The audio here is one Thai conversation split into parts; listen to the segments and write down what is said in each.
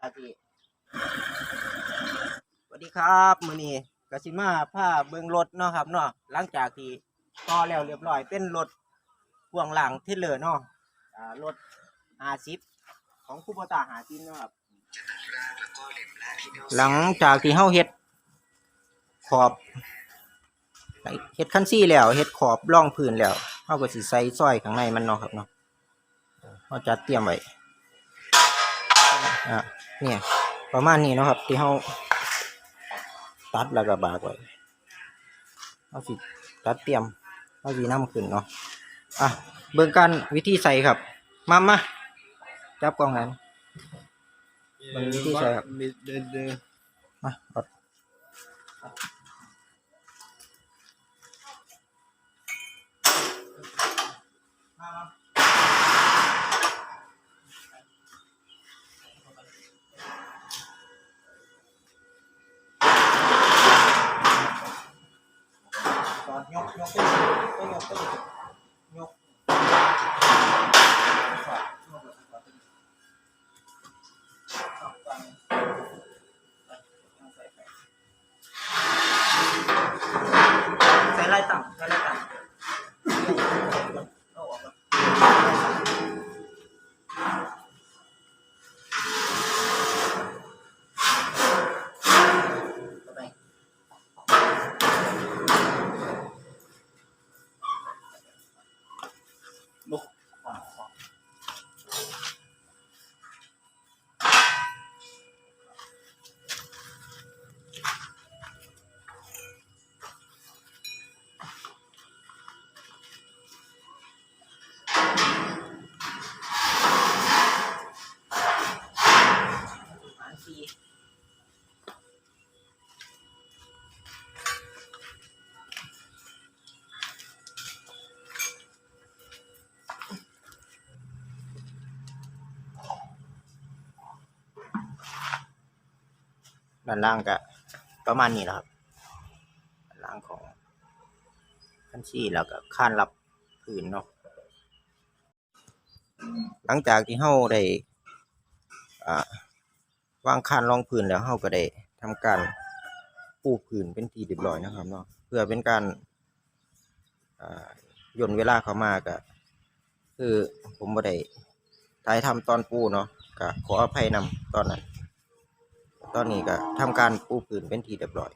สวัสดีสวัสดีครับมือนี้กสิมาพาเบิ่งรถเนาะครับเนาะหลังจากที่ต่อแล้วเรียบร้อยเป็นรถพ่วงหลังเทเลอร์เนาะอ่ารถ50ของคูปตา50เนาะครับหลังจากที่เฮาเฮ็ดขอบเฮ็ดคันซี่แล้วเฮ็ดขอบร่องพื้นแล้วเฮาก็สิใส่ซอยข้างในมันเนาะครับเนาะเฮาจัดเตรียมไว้อะ เนี่ย ประมาณนี้เนาะครับ ที่เฮาตัดแล้วก็บากไว้เฮาสิตัดเตรียมเฮาสินำขึ้นเนาะอะเบิ่งกันวิธีใส่ครับ มามาจับกล้องนั้นมันวิธีใช้ครับเดินเดินมา ด้านล่างก็ประมาณนี้แหละครับด้านล่างของคันซี่แล้วก็ข้านรับพื้นเนาะหลังจากที่เฮาได้วางคานรองพื้นแล้วเฮาก็ได้ทำการปูพื้นเป็นทีเรียบร้อยนะครับเนาะเพื่อเป็นการย่นเวลาเข้ามาก็คือผมบ่ได้ถ่ายทำตอนปูเนาะก็ขออภัยนำตอนนั้น ตอนนี้ก็ทำการปูพื้นเป็นทีเรียบร้อย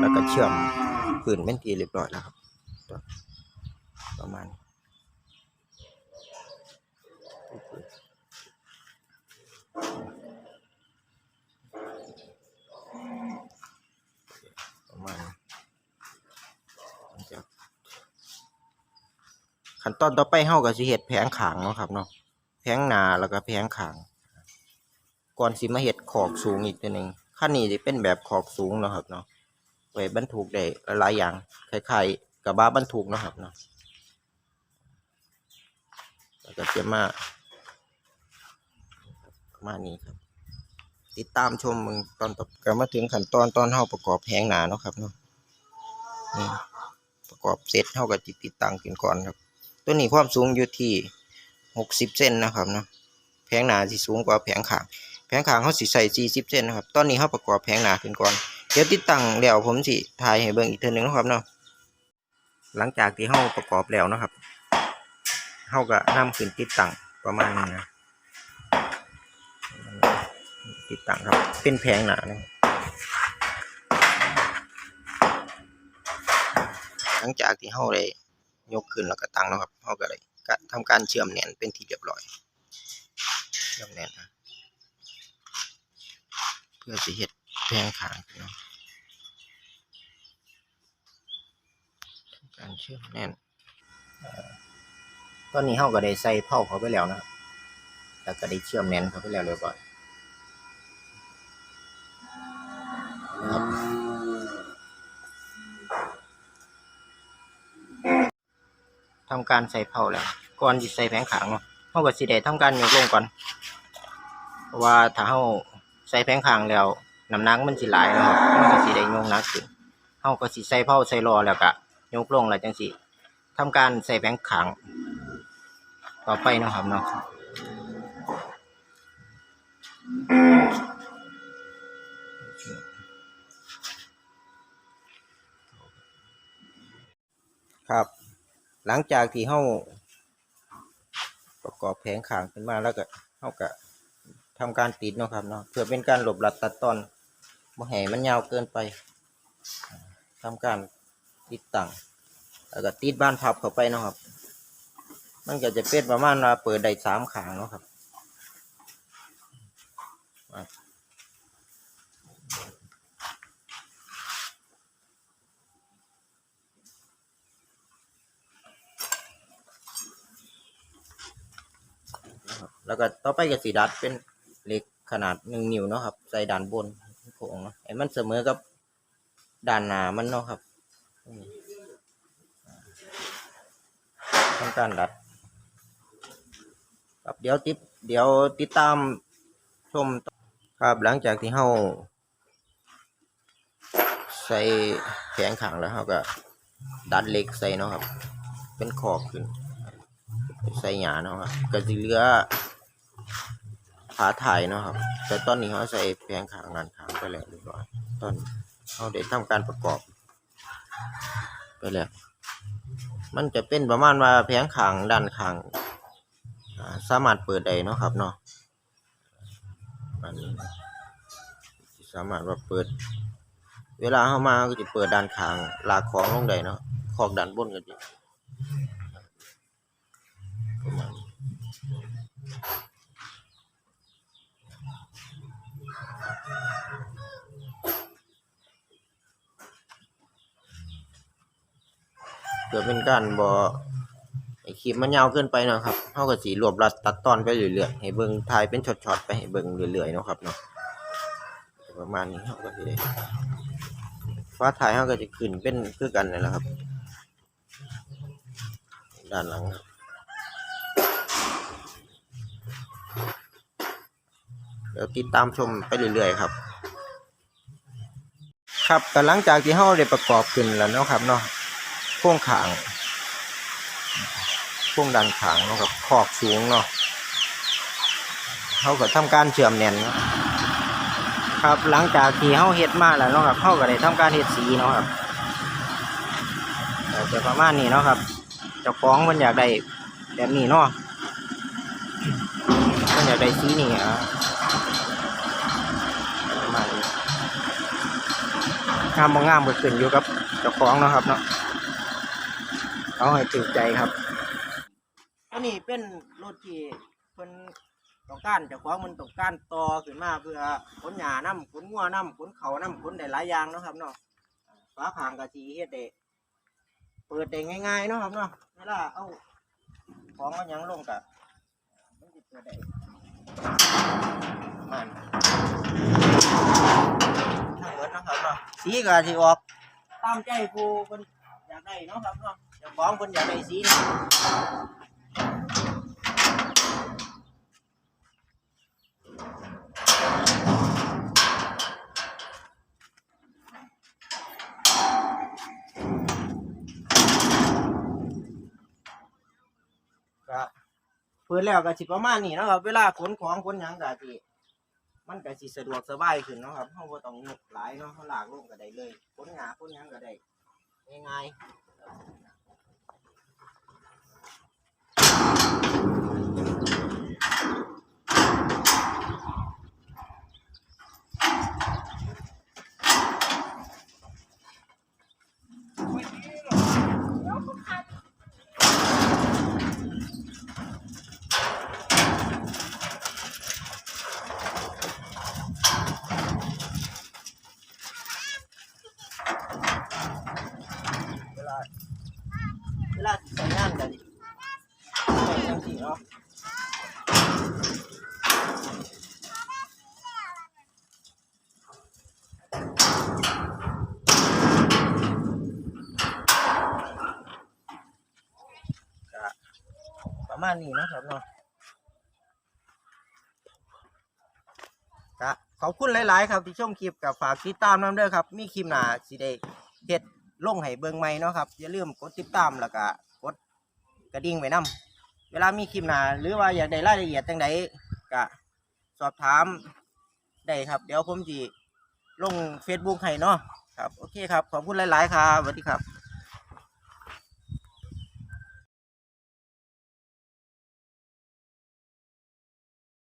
แล้วก็เชื่อมพื้นเป็นทีเรียบร้อยแล้วครับ ประมาณประมาณจากขั้นตอนต่อไปเฮาก็สิเฮ็ดแผงขางเนาะครับเนาะแผงหน้าแล้วก็แผงขาง ก่อนสิมาเฮ็ดขอบสูงอีกตัวหนึ่งขั้นนี้จะเป็นแบบขอบสูงเนาะครับเนาะไว้บรรทุกได้หลายอย่างคล้ายๆกับบาบรรทุกเนาะครับเนาะแล้วก็จะมาประมาณนี้ครับ ติดตามชมมึงตอนต่อก็มาถึงขั้นตอนตอนเฮาประกอบแผงหนาเนาะครับเนาะนี่ประกอบเสร็จเฮาก็จิติดตั้งขึ้นก่อนครับ ตัวนี้ความสูงอยู่ที่หกสิบเซนนะครับเนาะแผงหนาสิสูงกว่าแผงข้าง แผงขางเขาสิใส่40เซนนะครับ ตอนนี้เขาประกอบแผงหนาขึ้นก่อน เดี๋ยวติดตั้งแล้วผมสิถ่ายให้เบิ่งอีกเทื่อหนึงนะครับเนาะ หลังจากที่เขาประกอบแล้วนะครับเขาก็นำขึ้นติดตั้งประมาณนี้นะ ติดตั้งครับ เป็นแผงหนานะหลังจากที่เขาได้ยกขึ้นแล้วก็ตั้งนะครับเขาก็ได้ก็ทำการเชื่อมแน่นเป็นที่เรียบร้อยเชื่อมแน่นนะ พื่อจะเห็ดแพงขางนะการเชื่อมแน่นตอนนี้เฮาก็ได้ใส่เผาเขาไปแล้วนะแล้วก็ได้เชื่อมแน่นเขาไปแล้วเรียบร้อยครับทำการใส่เผาแล้ว ก่อนจะใส่แผงขางเนาะเฮาก็สิได้ทำการยกลงก่อน เพราะว่าถ้าเฮา ใส่แผงคางแล้วน้ำหนักมันสิหลายนะครับมันก็สิได้ยงนักขึ้เฮาก็สิใส่เผาใส่รอแล้วก็ยกลงแล้วจังสิทำการใส่แผงคางต่อไปนะครับเนาะครับ หลังจากที่เฮาประกอบแผงขางขึ้นมาแล้วก็เฮาก็ ทำการติดเนาะครับเนาะเพื่อเป็นการหลบรัดตัดตอนบ่ให้มันยาวเกินไปทำการติดตั้งแล้วก็ติดบ้านพับเข้าไปเนาะครับ มันก็จะเป็นประมาณว่าเปิดได้สามขางเนาะครับแล้วก็ต่อไปก็สีดัดเป็น เล็กขนาดหนึ่งนิ้วเนาะครับ ใส่ด้านบนโค้งเนาะให้มันเสมอกับด้านหนามันเนาะครับทำการดัดครับเดี๋ยวติดเดี๋ยวติดตามชมครับหลังจากที่เฮาใส่แผงขังแล้วเฮาก็ดัดเหล็กใส่เนาะครับ เป็นขอบขึ้น ใส่หยาเนาะครับก็สิเหลือ ผาถ่ายเนาะครับ แต่ตอนนี้เขาใส่แผงขางานขางไปแล้วเรียบร้อยตอนเขาได้ทำการประกอบ ไปแล้วมันจะเป็นประมาณว่าแผงขางด้านขางสามารถเปิดได้เนาะครับเนาะอันนี้สามารถว่าเปิด เวลาเข้ามาก็จะเปิดด้านขางลากของลงได้เนาะขอกด้านบนก็จะประมาณ เพื่อเป็นการบอไอคลิปมันยาวเกินไปเนาะครับเท่ากับสีรวบรัดตัดตอนไปเรื่อยๆให้เบิ่งถ่ายเป็นช็อตๆไปให้เบิ่งเรื่อยๆเนาะครับเนาะประมาณนี้เขาก็จะได้ฟ้าถ่ายเขาก็จะขึ้นเป็นคือกันนี่แหละครับ ด้านหลังเดี๋ยวติดตามชมไปเรื่อยๆครับ ครับแต่หลังจากที่เราได้ประกอบขึ้นแล้วเนาะครับเนาะ โครงขางโครงดันขางเนาะครับขอบสูงเนาะเขาก็ทำการเชื่อมแน่นนะครับหลังจากที่เขาเฮ็ดมาแล้วเนาะครับเขาก็ได้ทำการเฮ็ดสีเนาะครับก็จะประมาณนี้เนาะครับเจ้าของมันอยากได้แบบนี้เนาะมันอยากได้สีนี่อะประมาณนี้งามบ่งามก็ขึ้นอยู่กับเจ้าของเนาะครับเนาะ เอาให้ถึงใจครับ อันนี้เป็นรถที่เพิ่นต้องการเจ้าของมันต้องการต่อขึ้นมาเพื่อขนหญ้านํขนงัวนํขนเขานํขนได้หลายอย่างเนาะครับเนาะฝาผางกะสีเฮ็ดได้เปิดได้ง่ายๆเนาะครับเนาะเวลาเอาของเอาหยังลงกะมันสิเปิดได้มาณนี้ทั้งหมดเนาะครับเนาะสีก็สิออกตามใจผู้เพิ่นอยากได้เนาะครับเนาะ ของเพิ่นอยากได้สีนี่ก็เพิ่นแล้วก็สิประมาณนี้เนาะครับ เวลาขนของขนหยังก็สิมันก็สิสะดวกสบายขึ้นเนาะครับเฮาบ่ต้องยกหลายเนาะเฮาลากลงก็ได้เลยขนหาขนหยังก็ได้ง่ายๆเวลาเวลาสิใช้งานก็สิใช้จังซี่เนาะก็ประ มาณนี้นะครับเนาะก็ขอบคุณหลาย ๆ ครับที่ชมคลิปกับฝากติดตามน้ำเด้อครับ มีคลิปหน้าสิได้เฮ็ดลงให้เบิ่งใหม่เนาะครับอย่าลืมกดติดตามแล้วก็กดกระดิ่งไว้นํเวลามีคลิปหน้าหรือว่าอยากได้รายละเอียดจังใดก็สอบถามได้ครับ เดี๋ยวผมสิลง Facebook ให้เนาะครับ โอเคครับ ขอบคุณหลาย ๆ ครับสวัสดีครับ